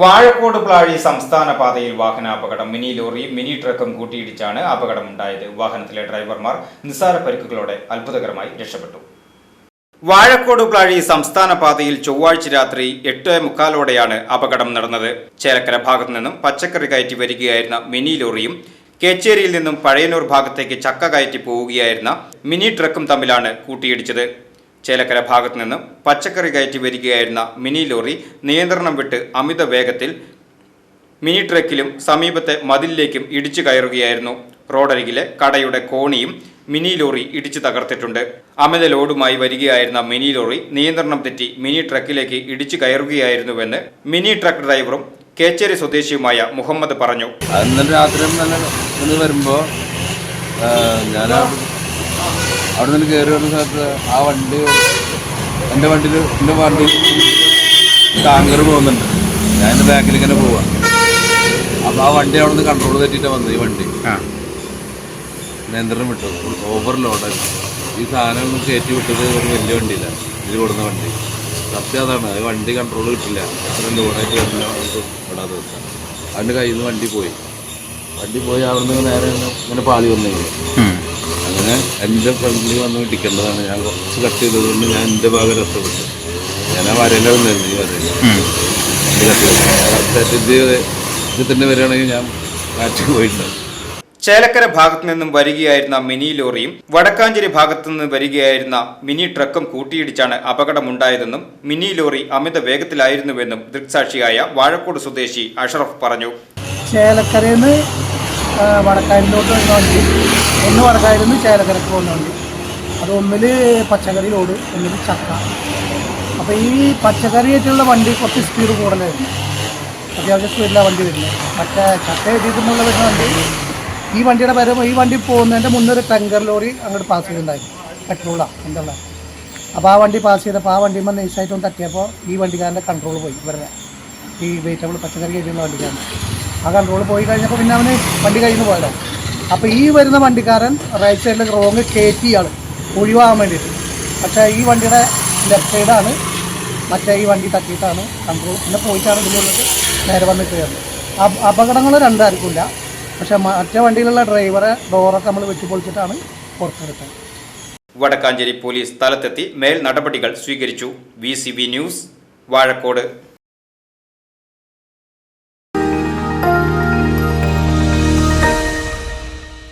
വാഴക്കോട് പ്ലാഴി സംസ്ഥാന പാതയിൽ വാഹനാപകടം മിനി ലോറിയും മിനി ട്രക്കും കൂട്ടിയിടിച്ചാണ് അപകടമുണ്ടായത്. വാഹനത്തിലെ ഡ്രൈവർമാർ നിസ്സാര പരിക്കുകളോടെ അത്ഭുതകരമായി രക്ഷപ്പെട്ടു. വാഴക്കോട് പ്ലാഴി സംസ്ഥാന പാതയിൽ ചൊവ്വാഴ്ച രാത്രി എട്ട് മുക്കാലോടെയാണ് അപകടം നടന്നത്. ചേലക്കര ഭാഗത്തു നിന്നും പച്ചക്കറി കയറ്റി വരികയായിരുന്ന മിനി ലോറിയും കേച്ചേരിയിൽ നിന്നും പഴയനൂർ ഭാഗത്തേക്ക് ചക്ക കയറ്റി പോവുകയായിരുന്ന മിനി ട്രക്കും തമ്മിലാണ് കൂട്ടിയിടിച്ചത്. ചേലക്കര ഭാഗത്തു നിന്ന് പച്ചക്കറി കയറ്റി വരികയായിരുന്ന മിനി ലോറി നിയന്ത്രണം വിട്ട് അമിത വേഗത്തിൽ മിനി ട്രക്കിലും സമീപത്തെ മതിലിലേക്കും ഇടിച്ചു കയറുകയായിരുന്നു. റോഡരികിലെ കടയുടെ കോണിയും മിനി ലോറി ഇടിച്ചു തകർത്തിട്ടുണ്ട്. അമിത ലോഡുമായി വരികയായിരുന്ന മിനി ലോറി നിയന്ത്രണം തെറ്റി മിനി ട്രക്കിലേക്ക് ഇടിച്ചു കയറുകയായിരുന്നുവെന്ന് മിനി ട്രക്ക് ഡ്രൈവറും കേച്ചേരി സ്വദേശിയുമായ മുഹമ്മദ് പറഞ്ഞു. അന്ന് രാത്രി വരുമ്പോൾ ഞാൻ അവിടെ നിന്ന് കയറി വരുന്ന സ്ഥലത്ത് ആ വണ്ടി എന്റെ വണ്ടിയിൽ എന്റെ വണ്ടി ടാങ്കർ പോകുന്നുണ്ട്. ഞാൻ എന്റെ ബാക്കിൽ ഇങ്ങനെ പോവാ. അപ്പോൾ ആ വണ്ടി അവിടെ നിന്ന് കൺട്രോൾ തെറ്റിയിട്ട് വന്നത് ഈ വണ്ടി. നിയന്ത്രണം വിട്ടു ഓവർ ലോഡ് ഈ സാധനം ഒന്ന് കയറ്റി വിട്ടത് ഒരു വലിയ വണ്ടിയില്ല. ഇതിൽ കൊടുന്ന വണ്ടി. സത്യം അതാണ്. അത് വണ്ടി കൺട്രോൾ കിട്ടില്ല. അത്ര ലോഡായിട്ട് വരുന്ന വിടാതെ വെച്ചാൽ അതിന്റെ കയ്യിൽ നിന്ന് വണ്ടി പോയി. വണ്ടി പോയി അവിടെ നിന്ന് നേരെ ഇങ്ങനെ പാളി വന്നു എന്റെ ഫ്രണ്ടിൽ വന്ന് ഇടിക്കേണ്ടതാണ് ഞാൻ കുറച്ച് കട്ട് ചെയ്തതുകൊണ്ട് ഞാൻ എന്റെ ഭാഗം രക്ഷപ്പെട്ടു. ഞാൻ ആ വരയിലാണ് നിന്നിരുന്നു ഈ വരയിൽ. കറക്റ്റായിട്ട് ഇത് ഇത് തന്നെ വരികയാണെങ്കിൽ ഞാൻ കാറ്റ് പോയിട്ടുണ്ടാവും ചേലക്കര ഭാഗത്തു നിന്നും വരികയായിരുന്ന മിനി ലോറിയും വടക്കാഞ്ചേരി ഭാഗത്തു നിന്നും വരികയായിരുന്ന മിനി ട്രക്കും കൂട്ടിയിടിച്ചാണ് അപകടമുണ്ടായതെന്നും മിനി ലോറി അമിത വേഗത്തിലായിരുന്നുവെന്നും ദൃക്സാക്ഷിയായ വാഴക്കോട് സ്വദേശി അഷറഫ് പറഞ്ഞു. ചേലക്കരയിൽ നിന്ന് വടക്കാരിലോട്ട് വരുന്ന വണ്ടി. ഒന്ന് വടക്കായലിന്ന് ചേലക്കരക്ക് പോകുന്ന വണ്ടി. അത് ഒന്നിൽ പച്ചക്കറി ലോഡ് ഒന്നിൽ ചക്ക. അപ്പോൾ ഈ പച്ചക്കറി ആയിട്ടുള്ള വണ്ടി കുറച്ച് സ്പീഡ് കൂടുതലായിരുന്നു. അത്യാവശ്യം സ്പീഡിലാണ് വണ്ടി വരുന്നത്. മറ്റേ ചക്ക എഴുതിയിട്ടുള്ള വരുന്ന വണ്ടി. ഈ വണ്ടിയുടെ പേര് ഈ വണ്ടി പോകുന്നതിന്റെ മുന്നൊരു ടാങ്കർ ലോറി അങ്ങോട്ട് പാസ് ചെയ്തിട്ടുണ്ടായിരുന്നു പെട്രോളാണ് എന്തുള്ള അപ്പോൾ ആ വണ്ടി പാസ് ചെയ്തപ്പോൾ ആ വണ്ടിയുമ്പോൾ നൈസായിട്ടൊന്ന് തട്ടിയപ്പോൾ ഈ വണ്ടിക്കാരന്റെ കൺട്രോൾ പോയി. ഇവരുടെ ഈ വെജിറ്റബിൾ പച്ചക്കറി കഴിക്കുന്ന വണ്ടിക്കാരൻ. ആ കൺട്രോൾ പോയി കഴിഞ്ഞപ്പോൾ പിന്നെ അവന് വണ്ടി കയ്യിൽ നിന്ന് പോയതാണ് അപ്പോൾ ഈ വരുന്ന വണ്ടിക്കാരൻ റൈറ്റ് സൈഡിൽ റോങ് കയറ്റി ആൾ ഒഴിവാകാൻ വേണ്ടിയിട്ട്. പക്ഷേ ഈ വണ്ടിയുടെ ലെഫ്റ്റ് സൈഡാണ് മറ്റേ ഈ വണ്ടി തട്ടിയിട്ടാണ് കൺട്രോൾ പിന്നെ പോയിട്ടാണ് ഇതിനുള്ളിൽ നേരെ വന്നിട്ട് കയറുന്നത്. അപ- അപകടങ്ങൾ രണ്ടായിരിക്കില്ല. പക്ഷേ മറ്റേ വണ്ടിയിലുള്ള ഡ്രൈവറെ ഡോറൊക്കെ നമ്മൾ വെട്ടി പൊളിച്ചിട്ടാണ് പുറത്തെടുത്തത്. വടക്കാഞ്ചേരി പോലീസ് സ്ഥലത്തെത്തി മേൽ നടപടികൾ സ്വീകരിച്ചു വി ന്യൂസ് വാഴക്കോട്.